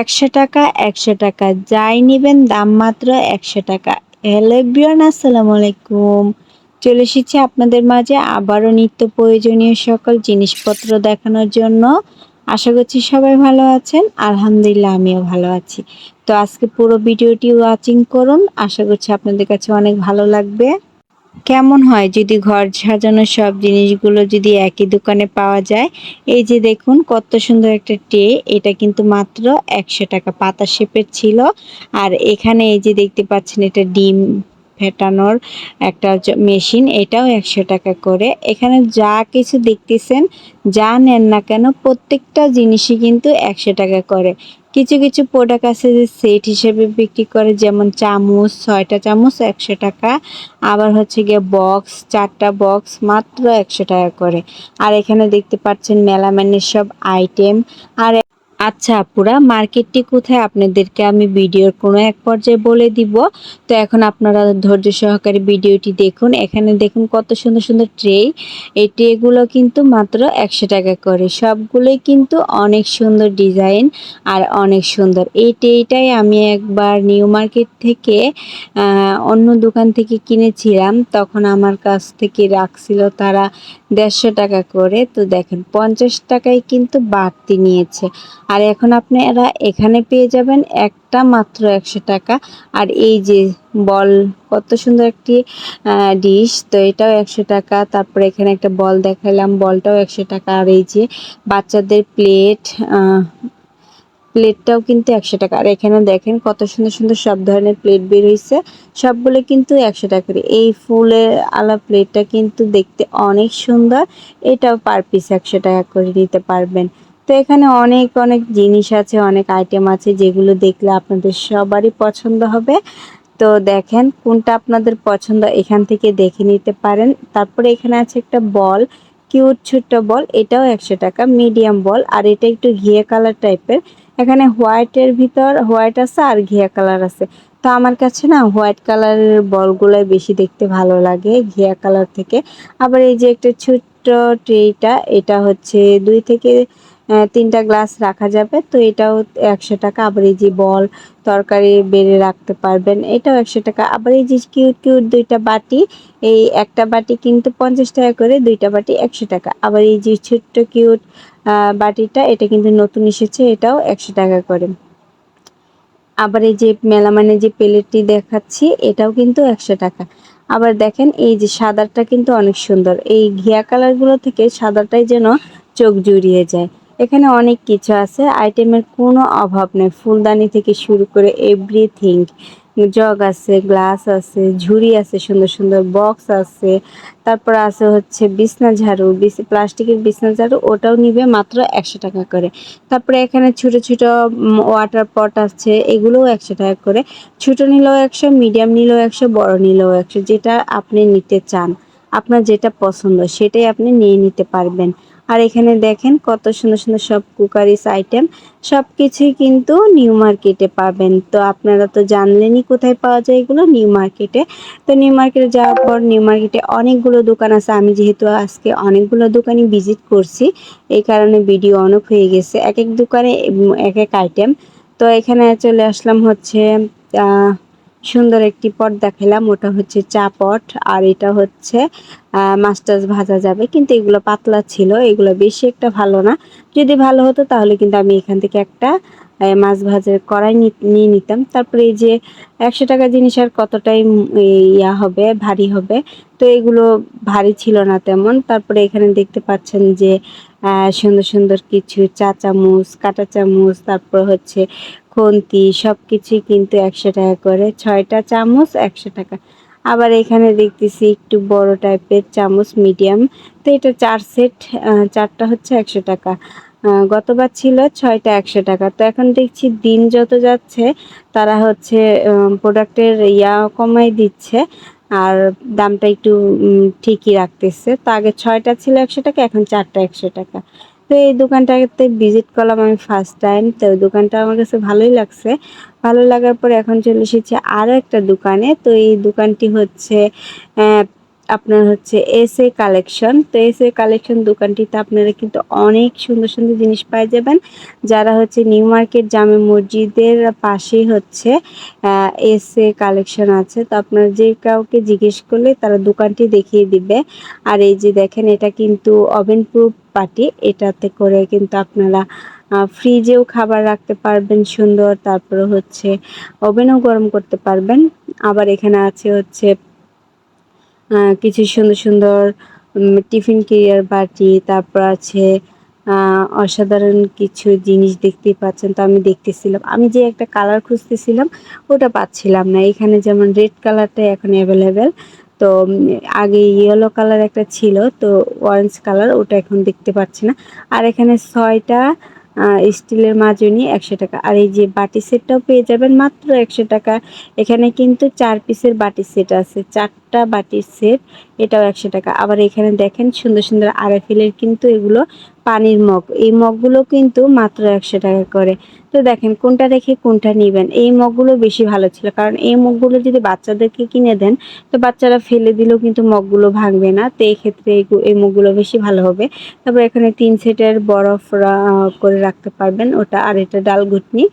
একশো টাকা একশো টাকা। যাই নেবেন, দাম মাত্র একশো টাকা। হ্যালো এভরিওয়ান, আসসালামু আলাইকুম। চলে এসেছি আপনাদের মাঝে আবারও নিত্য প্রয়োজনীয় সকল জিনিসপত্র দেখানোর জন্য। আশা করছি সবাই ভালো আছেন। আলহামদুলিল্লাহ, আমিও ভালো আছি। তো আজকে পুরো ভিডিওটি ওয়াচিং করুন। আশা করছি আপনাদের কাছে অনেক ভালো লাগবে। কেমন হয় যদি ঘর সাজানোর সব জিনিসগুলো যদি একই দোকানে পাওয়া যায়? এই যে দেখুন, কত সুন্দর একটা টে, এটা কিন্তু মাত্র একশো টাকা পাতা শেপের ছিল। আর এখানে এই যে দেখতে পাচ্ছেন, এটা ডিম ফেটানোর একটা মেশিন, এটাও একশো টাকা করে। এখানে যা কিছু দেখতেছেন, যা নেন না কেন, প্রত্যেকটা জিনিসই কিন্তু একশো টাকা করে। কিছু কিছু প্রোডাক্ট আছে যে সেট হিসেবে বিক্রি করে, যেমন চামচ, ছয়টা চামচ একশো টাকা। আবার হচ্ছে গিয়ে বক্স চারটা বক্স মাত্র একশো টাকা করে। আর এখানে দেখতে পাচ্ছেন মেলামেনের সব আইটেম আর আচ্ছা আপুরা, মার্কেটটি কোথায়? আপনাদেরকে আমি ভিডিওর কোনো এক পর্যায়ে বলে দিব। তো এখন আপনারা ধৈর্য সহকারে ভিডিওটি দেখুন। এখানে দেখুন কত সুন্দর সুন্দর ট্রে। এই ট্রেগুলো কিন্তু মাত্র একশো টাকা করে। সবগুলোই কিন্তু অনেক সুন্দর ডিজাইন আর অনেক সুন্দর। এই ট্রেটাই আমি একবার নিউ মার্কেট থেকে অন্য দোকান থেকে কিনেছিলাম। তখন আমার কাছ থেকে রাখছিল তারা দেড়শো টাকা করে। তো দেখেন, পঞ্চাশ টাকায় কিন্তু বাড়তি নিয়েছে। আর এখন আপনারা এখানে পেয়ে যাবেন একটা মাত্র একশো টাকা। আর এই যে বল, কত সুন্দর একটি ডিশ তো এটাও একশো টাকা। তারপরে এখানে একটা বল দেখালাম বলটাও একশো টাকা। আর এই যে বাচ্চাদের প্লেট প্লেটটাও কিন্তু একশো টাকা। আর এখানে দেখেন কত সুন্দর সুন্দর সব ধরনের প্লেট বের হয়েছে সবগুলো কিন্তু একশো টাকা করে। এই ফুলের আলা প্লেটটা কিন্তু দেখতে অনেক সুন্দর। এটাও পার পিস একশো টাকা করে নিতে পারবেন। তো এখানে অনেক অনেক জিনিস আছে, অনেক আইটেম আছে যেগুলো দেখলে আপনাদের সবারই পছন্দ হবে। তো দেখেন কোনটা আপনাদের পছন্দ, এখান থেকে দেখে নিতে পারেন। তারপরে এখানে আছে একটা বল, কিউট ছোট্ট বল, এটাও একশো টাকা, মিডিয়াম বল। আর এটা একটু ঘিয়ে কালার টাইপের। এখানে হোয়াইটের ভিতর, হোয়াইট আছে আর ঘিয়া কালার আছে। তো আমার কাছে না হোয়াইট কালারের বলগুলোই বেশি দেখতে ভালো লাগে ঘিয়া কালার থেকে। আবার এই যে একটা ছোট্ট ট্রেটা, এটা হচ্ছে দুই থেকে তিনটা গ্লাস রাখা যাবে। তো এটাও একশো টাকা। আবার এই যে বল, তরকারি বেড়ে রাখতে পারবেন। এটাও একশো টাকা। আবার এই যে কিউট কিউট দুইটা বাটি। এই একটা বাটি কিন্তু পঞ্চাশ টাকা করে, দুইটা বাটি একশো টাকা। আবার এই যে ছোট্ট, কিউট বাটিটা, এটা কিন্তু নতুন এসেছে, এটাও একশো টাকা করে। আবার এই যে মেলামানে যে প্লেটটি দেখাচ্ছি, এটাও কিন্তু একশো টাকা। আবার দেখেন, এই যে সাদাটা কিন্তু অনেক সুন্দর। এই ঘিয়া কালারগুলো থেকে সাদাটাই যেন চোখ জুড়িয়ে যায়। এখানে অনেক কিছু আছে। আইটেমের কোনো অভাব নেই। ফুলদানি থেকে শুরু করে এভরিথিং জগ আছে গ্লাস আছে, ঝুড়ি আছে, সুন্দর সুন্দর বক্স আছে। তারপর আছে হচ্ছে বিছনা ঝাড়ু। প্লাস্টিকের বিছনা ঝাড়ু, ওটাও নিবে মাত্র একশো টাকা করে। তারপরে এখানে ছোট ছোট ওয়াটার পট আছে, এগুলোও একশো টাকা করে। ছোট নিলেও একশো মিডিয়াম নিলেও একশো, বড় নিলেও একশো। যেটা আপনি নিতে চান, আপনার যেটা পছন্দ, সেটাই আপনি নিয়ে নিতে পারবেন। আর এখানে দেখেন কত সুন্দর সুন্দর সব কুকারিস আইটেম। সব কিছুই কিন্তু নিউ মার্কেটে পাবেন। তো আপনারা তো জানলেনই কোথায় পাওয়া যায় এগুলো, নিউ মার্কেটে। তো নিউ মার্কেটে যাওয়ার পর নিউ মার্কেটে অনেকগুলো দোকান আছে। আমি যেহেতু আজকে অনেকগুলো দোকানই ভিজিট করছি, এই কারণে ভিডিও অনেক হয়ে গেছে। এক এক দোকানে এক এক আইটেম। তো এখানে চলে আসলাম হচ্ছে সুন্দর একটি পট দেখালাম, ওটা হচ্ছে চা পট, আর এটা হচ্ছে মাছ টাছ ভাজা যাবে, কিন্তু এগুলো পাতলা ছিল, এগুলো বেশি একটা ভালো না। যদি ভালো হতো তাহলে কিন্তু আমি এখান থেকে একটা মাছ ভাজার কড়াই নিয়ে নিতাম। তারপরে এই যে একশো টাকা জিনিস আর কতটাই ইয়া হবে, ভারী হবে, তো এগুলো ভারী ছিল না তেমন। তারপরে এখানে দেখতে পাচ্ছেন যে সুন্দর সুন্দর কিছু চা চামচ, কাটা চামচ, তারপর হচ্ছে খন্তি সব কিছুই কিন্তু একশো টাকা করে। ছয়টা চামচ একশো টাকা। আবার এখানে দেখতেছি একটু বড় টাইপের চামচ, মিডিয়াম। তো এটা চার সেট চারটা হচ্ছে একশো টাকা। গতবার ছিল ছয়টা একশো টাকা। তো এখন দেখছি দিন যত যাচ্ছে, তারা হচ্ছে প্রোডাক্টের ইয়া কমাই দিচ্ছে। আর দামটা একটু ঠিকই রাখতেছে। তো আগে ছয়টা ছিল একশো টাকা, এখন চারটা একশো টাকা। তো এই দোকানটাতে ভিজিট করলাম আমি ফার্স্ট টাইম তো ওই দোকানটা আমার কাছে ভালোই লাগছে। ভালো লাগার পর এখন চলে এসেছি আরও একটা দোকানে, তো এই দোকানটি হচ্ছে আপনার হচ্ছে এস এ কালেকশন। তো এস এ কালেকশন দোকানটিতে আপনারা কিন্তু অনেক সুন্দর সুন্দর জিনিস পাই যাবেন। যারা হচ্ছে নিউ মার্কেট, জামে মসজিদের পাশেই হচ্ছে এস এ কালেকশন আছে। তো আপনারা যে কাউকে জিজ্ঞেস করলে তারা দোকানটি দেখিয়ে দিবে। আর এই যে দেখেন, এটা কিন্তু ওভেন প্রুফ পাটি। এটাতে করে কিন্তু আপনারা ফ্রিজেও খাবার রাখতে পারবেন সুন্দর। তারপরে হচ্ছে ওভেনও গরম করতে পারবেন। আবার এখানে আছে হচ্ছে কিছু সুন্দর সুন্দর টিফিন কেরিয়ার বাটি তারপর আছে অসাধারণ কিছু জিনিস দেখতে পাচ্ছেন। তো আমি দেখতেছিলাম, আমি যে একটা কালার খুঁজতেছিলাম, ওটা পাচ্ছিলাম না। এখানে যেমন রেড কালারটা এখন অ্যাভেলেবেল তো আগে ইয়েলো কালার একটা ছিল, তো অরেঞ্জ কালার ওটা এখন দেখতে পাচ্ছি না। আর এখানে ছয়টা স্টিলের মাজনি একশো টাকা। আর এই যে বাটি সেটটাও পেয়ে যাবেন মাত্র একশো টাকা। এখানে কিন্তু চার পিসের বাটি সেট আছে, চারটা বাটির সেট, এটাও একশো টাকা। আবার এখানে দেখেন সুন্দর সুন্দর আরএফএলের কিন্তু এগুলো পানির মগ। এই মগগুলো কিন্তু মাত্র একশো টাকা করে। তো দেখেন, কোনটা রেখে কোনটা নেবেন? এই মগগুলো বেশি ভালো ছিল, কারণ এই মগগুলো যদি বাচ্চাদেরকে কিনে দেন, তো বাচ্চারা ফেলে দিলেও কিন্তু মগগুলো ভাঙবে না। তো এই ক্ষেত্রে এই মগগুলো বেশি ভালো হবে। তারপর এখানে তিন সেটের বরফ করে রাখতে পারবেন। ওটা আর এটা ডাল ঘুটনি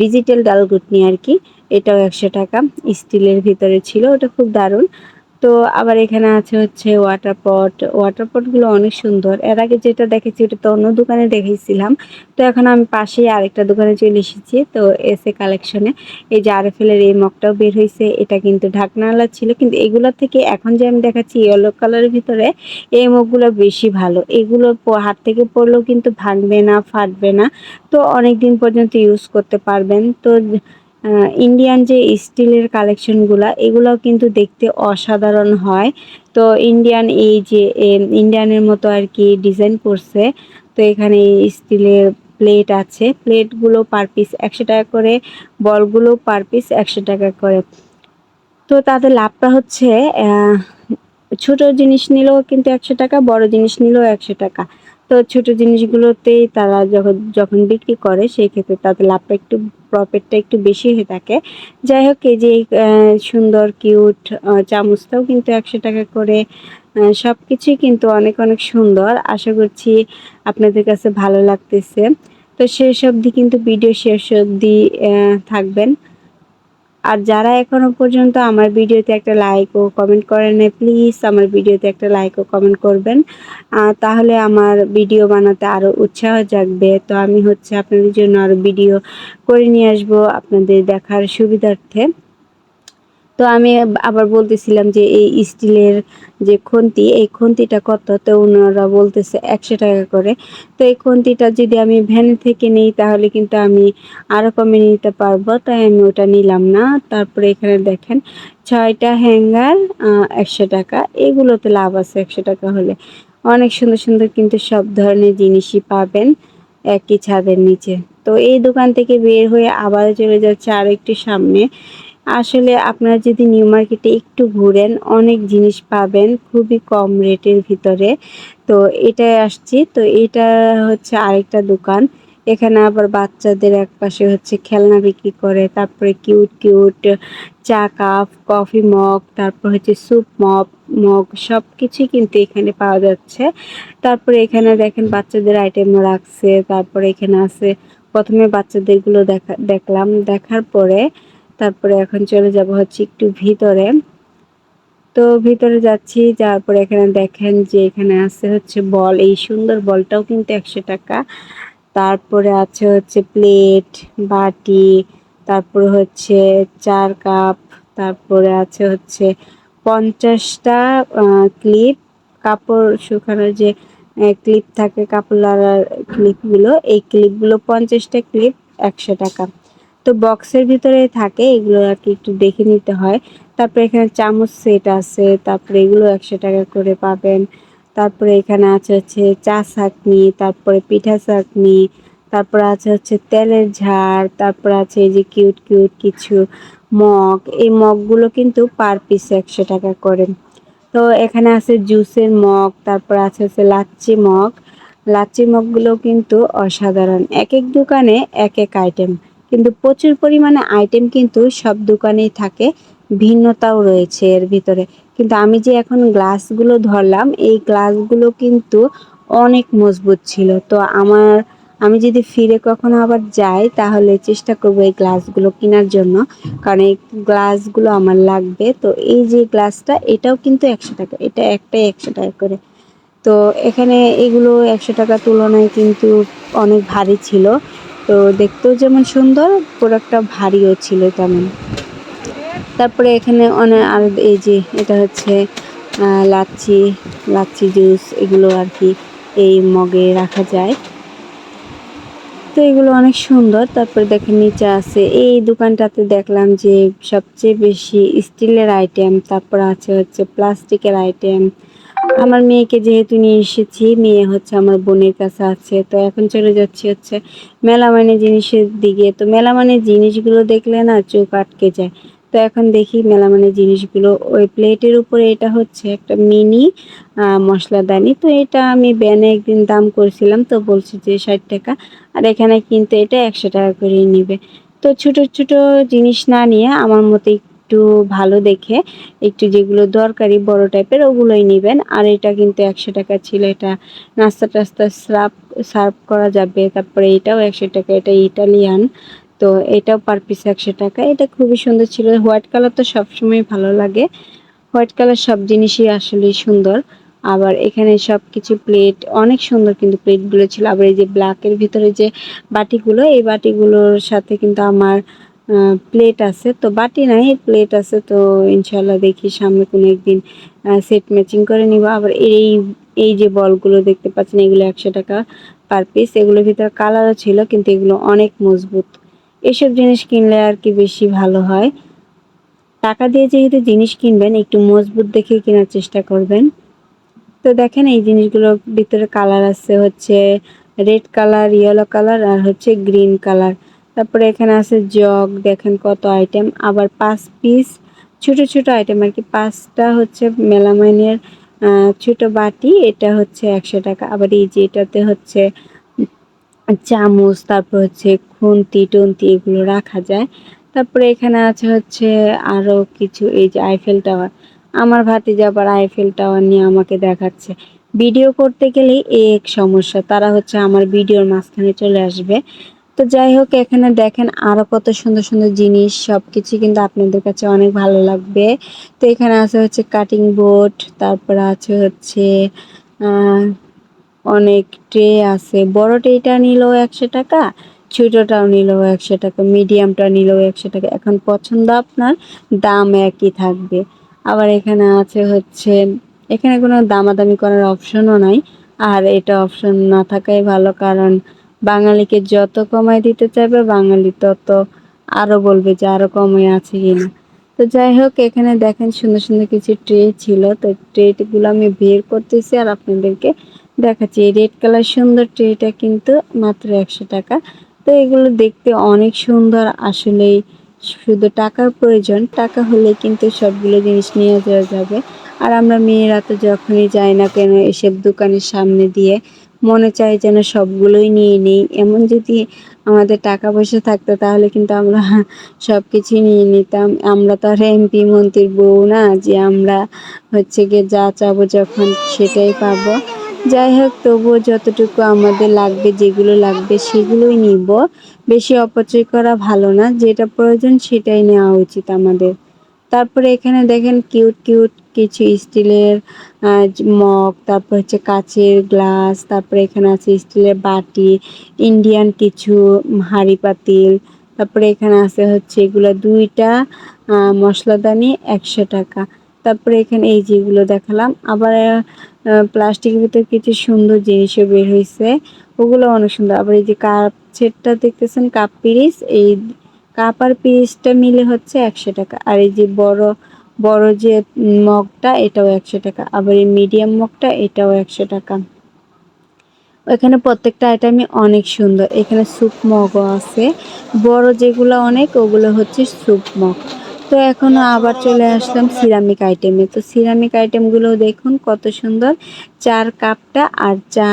ডিজিটাল ডাল ঘুটনি আর কি। এটাও একশো টাকা। স্টিলের ভিতরে ছিল, ওটা খুব দারুণ। তো আবার এখানে আছে হচ্ছে ওয়াটার পট ওয়াটার পটগুলো অনেক সুন্দর। এর আগে যেটা দেখেছি ওটা তো অন্য দোকানে দেখেছিলাম। তো এখন আমি পাশেই আরেকটা দোকানে চলে এসেছি, তো এসে কালেকশনে এই যে আরএফএলের এই মগটাও বের হয়েছে, এটা কিন্তু ঢাকনাওয়ালা ছিল। কিন্তু এগুলোর থেকে এখন যে আমি দেখাচ্ছি ইয়েলো কালারের ভিতরে, এই মগগুলো বেশি ভালো। এগুলো হাত থেকে পড়লেও কিন্তু ভাঙবে না, ফাটবে না। তো অনেক দিন পর্যন্ত ইউজ করতে পারবেন। তো ইন্ডিয়ান যে স্টিলের কালেকশনগুলো, এগুলোও কিন্তু দেখতে অসাধারণ হয়। তো ইন্ডিয়ান এই যে ইন্ডিয়ানের মতো আর কি ডিজাইন করছে, তো এখানে স্টিলের প্লেট আছে। প্লেটগুলো পার পিস একশো টাকা করে, বলগুলো পার পিস একশো টাকা করে। তো তাদের লাভটা হচ্ছে ছোট জিনিস নিলেও কিন্তু একশো টাকা, বড় জিনিস নিলেও একশো টাকা। তো ছোট জিনিসগুলোতেই তারা যখন যখন বিক্রি করে, সেই ক্ষেত্রে তাদের লাভটা একটু প্রফিটটা একটু বেশি হয়ে থাকে। যাই হোক, এই যে সুন্দর কিউট চামচটাও কিন্তু একশো টাকা করে সব কিছুই কিন্তু অনেক অনেক সুন্দর। আশা করছি আপনাদের কাছে ভালো লাগতেছে। তো শেষ অবধি কিন্তু ভিডিও শেষ অবধি থাকবেন। আর যারা এখনও পর্যন্ত আমার ভিডিওতে একটা লাইক ও কমেন্ট করেন না প্লিজ আমার ভিডিওতে একটা লাইক ও কমেন্ট করবেন। তাহলে আমার ভিডিও বানাতে আরও উৎসাহ জাগবে। তো আমি হচ্ছে আপনাদের জন্য আরও ভিডিও করে নিয়ে আসব আপনাদের দেখার সুবিধার্থে। তো আমি আবার বলতেছিলাম যে এই স্টিলের যে খন্তি, এই খন্তিটা কত? তো ওনারা বলতেছে একশো টাকা করে। তো এই খন্তিটা যদি আমি ভ্যান থেকে নিই, তাহলে কিন্তু আমি আরও কমে নিতে পারব। তাই আমি ওটা নিলাম না। তারপরে এখানে দেখেন, ছয়টা হ্যাঙ্গার একশো টাকা। এগুলোতে লাভ আছে একশো টাকা হলে। অনেক সুন্দর সুন্দর কিন্তু সব ধরনের জিনিসই পাবেন একই ছাদের নিচে। তো এই দোকান থেকে বের হয়ে আবার চলে যাচ্ছে আর সামনে। আসলে আপনারা যদি নিউ মার্কেটে একটু ঘুরেন, অনেক জিনিস পাবেন খুবই কম রেটের ভিতরে। তো এটাই আসছি। তো এটা হচ্ছে আরেকটা দোকান। এখানে আবার বাচ্চাদের এক পাশে হচ্ছে খেলনা বিক্রি করে, তারপরে কিউট কিউট চা কাপ, কফি মগ, তারপর হচ্ছে স্যুপ মগ মগ সব কিছুই কিন্তু এখানে পাওয়া যাচ্ছে। তারপরে এখানে দেখেন বাচ্চাদের আইটেমও রাখছে, তারপরে এখানে আছে। প্রথমে বাচ্চাদেরগুলো দেখা, দেখলাম। দেখার পরে তারপরে এখন চলে যাব হচ্ছে একটু ভিতরে। তো ভিতরে যাচ্ছি, যাওয়ার পরে এখানে দেখেন যে এখানে আছে হচ্ছে বল। এই সুন্দর বলটাও কিন্তু একশো টাকা। তারপরে আছে হচ্ছে প্লেট, বাটি, তারপরে হচ্ছে চার কাপ, তারপরে আছে হচ্ছে পঞ্চাশটা ক্লিপ। কাপড় শুকানোর যে ক্লিপ থাকে, কাপড় লাগার ক্লিপগুলো, এই ক্লিপগুলো পঞ্চাশটা ক্লিপ একশো টাকা। তো বক্সের ভিতরে থাকে, এগুলো আর কি একটু দেখে নিতে হয়। তারপরে এখানে চামচ সেট আছে, তারপরে এগুলো একশো টাকা করে পাবেন। তারপরে এখানে আছে হচ্ছে চা চাকনি তারপরে পিঠা চাকনি তারপরে আছে হচ্ছে তেলের ঝাড় তারপর আছে এই যে কিউট কিউট কিছু মগ। এই মগগুলো কিন্তু পার পিস একশো টাকা করে। তো এখানে আছে জুসের মগ, তারপর আছে হচ্ছে লাচ্ছি মগ। লাচ্ছি মগগুলো কিন্তু অসাধারণ। এক এক দোকানে এক এক আইটেম কিন্তু প্রচুর পরিমাণে আইটেম কিন্তু সব দোকানেই থাকে। ভিন্নতাও রয়েছে এর ভিতরে। কিন্তু আমি যে এখন গ্লাসগুলো ধরলাম, এই গ্লাসগুলো কিন্তু অনেক মজবুত ছিল। তো আমার, আমি যদি ফিরে কখনো আবার যাই, তাহলে চেষ্টা করব এই গ্লাসগুলো কেনার জন্য। কারণ এই গ্লাসগুলো আমার লাগবে। তো এই যে গ্লাসটা এটাও কিন্তু একশো টাকা। এটা একটাই একশো টাকা করে। তো এখানে এগুলো একশো টাকার তুলনায় কিন্তু অনেক ভারী ছিল। তো দেখতেও যেমন সুন্দর প্রোডাক্টটা ভারীও ছিল তেমন। তারপরে এখানে অনেক আর এই যে এটা হচ্ছে লাচ্ছি লাচ্ছি জুস এগুলো আর কি এই মগে রাখা যায়। তো এগুলো অনেক সুন্দর। তারপরে দেখেন নিচে আছে, এই দোকানটাতে দেখলাম যে সবচেয়ে বেশি স্টিলের আইটেম তারপর আছে হচ্ছে প্লাস্টিকের আইটেম আমার মেয়েকে যেহেতু নিয়ে এসেছি, মেয়ে হচ্ছে আমার বোনের কাছে আছে, তো এখন চলে যাচ্ছি হচ্ছে মেলামানে জিনিসের দিকে। তো মেলামানে জিনিসগুলো দেখলে না চোখ আটকে যায়। তো এখন দেখি মেলামানের জিনিসগুলো ওই প্লেটের উপরে এটা হচ্ছে একটা মিনি মশলাদানি। তো এটা আমি ব্যানে একদিন দাম করেছিলাম, তো বলছি যে ষাট টাকা, আর এখানে কিন্তু এটা একশো টাকা করে নিবে। তো ছোট ছোট জিনিস না নিয়ে আমার মতো একটু ভালো দেখে একটু যেগুলো দরকারি বড় টাইপের ওগুলোই নেবেন। আর এটা কিন্তু একশো টাকা ছিল, এটা নাস্তা টাস্তা সার্ভ সার্ভ করা যাবে। তারপরে এটাও একশো টাকা, এটা ইটালিয়ান। তো এটাও পার পিস একশো টাকা। এটা খুবই সুন্দর ছিল। হোয়াইট কালার তো সবসময় ভালো লাগে। হোয়াইট কালার সব জিনিসই আসলে সুন্দর। আবার এখানে সব কিছু প্লেট অনেক সুন্দর কিন্তু প্লেটগুলো ছিল। আবার এই যে ব্ল্যাকের ভিতরে যে বাটিগুলো, এই বাটিগুলোর সাথে কিন্তু আমার প্লেট আছে। তো বাটি নাই প্লেট আছে। তো ইনশাল্লাহ দেখি সামনে কোনো একদিন সেট ম্যাচিং করে নিব। আবার এই এই যে বলগুলো দেখতে পাচ্ছেন, এগুলো একশো টাকা পার পিস এগুলোর ভিতরে কালারও ছিল, কিন্তু এগুলো অনেক মজবুত। এসব জিনিস কিনলে আর কি বেশি ভালো হয়। টাকা দিয়ে যেহেতু জিনিস কিনবেন, একটু মজবুত দেখে কেনার চেষ্টা করবেন। তো দেখেন, এই জিনিসগুলোর ভিতরে কালার আছে হচ্ছে রেড কালার ইয়েলো কালার আর হচ্ছে গ্রিন কালার তারপরে এখানে আছে জগ, দেখেন কত আইটেম আবার পাঁচ পিস ছোট ছোট আইটেম আর কি। পাঁচটা হচ্ছে মেলামাইনের ছোট বাটি, এটা হচ্ছে একশো টাকা। আবার এই যে এটাতে হচ্ছে চামচ, তারপর হচ্ছে খুন্তি, টন্তি, এগুলো রাখা যায়। তারপরে এখানে আছে হচ্ছে আরও কিছু, এই যে আইফেল টাওয়ার আমার ভাতি যাবার আইফেল টাওয়ার নিয়ে আমাকে দেখাচ্ছে। ভিডিও করতে গেলেই এক সমস্যা, তারা হচ্ছে আমার ভিডিওর মাঝখানে চলে আসবে। তো যাই হোক, এখানে দেখেন আরও কত সুন্দর সুন্দর জিনিস সব কিছু কিন্তু আপনাদের কাছে অনেক ভালো লাগবে। তো এখানে আছে হচ্ছে কাটিং বোর্ড তারপর আছে হচ্ছে অনেক ট্রে আছে। বড় ট্রেটা নিলেও একশো টাকা, ছোটোটাও নিলেও একশো টাকা মিডিয়ামটা নিলেও একশো টাকা। এখন পছন্দ আপনার, দাম একই থাকবে। আবার এখানে আছে হচ্ছে, এখানে কোনো দামাদামি করার অপশনও নাই। আর এটা অপশন না থাকাই ভালো, কারণ বাঙালিকে যত কমায় দিতে চাইবে, বাঙালি তত আরও বলবে যে আরও কমে আছে কিনা। তো যাই হোক, এখানে দেখেন সুন্দর সুন্দর কিছু ট্রে ছিল। তো ট্রেগুলো আমি বের করতেছি আর আপনাদেরকে দেখাচ্ছি। এই রেড কালার সুন্দর ট্রেটা কিন্তু মাত্র একশো টাকা। তো এগুলো দেখতে অনেক সুন্দর। আসলেই শুধু টাকার প্রয়োজন। টাকা হলে কিন্তু সবগুলো জিনিস নিয়ে যাওয়া যাবে। আর আমরা মেয়েরা তো যখনই যাই না কেন, এসব দোকানের সামনে দিয়ে মনে চায় যেন সবগুলোই নিয়ে নিই। এমন যদি আমাদের টাকা পয়সা থাকতো, তাহলে কিন্তু আমরা সব কিছুই নিয়ে নিতাম। আমরা তো আর এমপি মন্ত্রীর বউ না, যে আমরা হচ্ছে গিয়ে যা চাবো যখন সেটাই পাবো। যাই হোক, তবুও যতটুকু আমাদের লাগবে, যেগুলো লাগবে সেগুলোই নিব। বেশি অপচয় করা ভালো না, যেটা প্রয়োজন সেটাই নেওয়া উচিত আমাদের। তারপরে এখানে দেখেন কিউট কিউট কিছু স্টিলের মগ, তারপর হচ্ছে কাচের গ্লাস, তারপরে এখানে আছে স্টিলের বাটি, ইন্ডিয়ান কিছু হাঁড়ি পাতিল, তারপরে এখানে আছে হচ্ছে এগুলো দুইটা মশলাদানি একশো টাকা। তারপরে এখানে এই যেগুলো দেখালাম, আবার প্লাস্টিকের ভিতরে কিছু সুন্দর জিনিসও বের হয়েছে ওগুলো অনেক সুন্দর। আবার এই যে কাপ সেটটা দেখতেছেন, কাপ পিরিস, এই কাপ আর পিরিসটা মিলে হচ্ছে একশো টাকা। আর এই যে বড় বড় যে মগটা, এটাও একশো টাকা। আবার এই মিডিয়াম মগটা, এটাও একশো টাকা। এখানে প্রত্যেকটা আইটেমই অনেক সুন্দর। এখানে স্যুপ মগও আছে। বড় যেগুলো অনেক, ওগুলো হচ্ছে স্যুপ মগ। তো এখনও আবার চলে আসলাম সিরামিক আইটেমে তো সিরামিক আইটেমগুলো দেখুন কত সুন্দর। চার কাপটা আর চা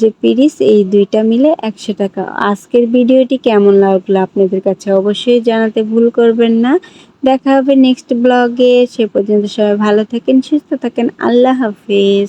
যে পিরিস, এই দুইটা মিলে একশো টাকা। আজকের ভিডিওটি কেমন লাগল আপনাদের কাছে অবশ্যই জানাতে ভুল করবেন না। দেখা হবে নেক্সট ব্লগে। সে পর্যন্ত সবাই ভালো থাকেন, সুস্থ থাকেন। আল্লাহ হাফিজ।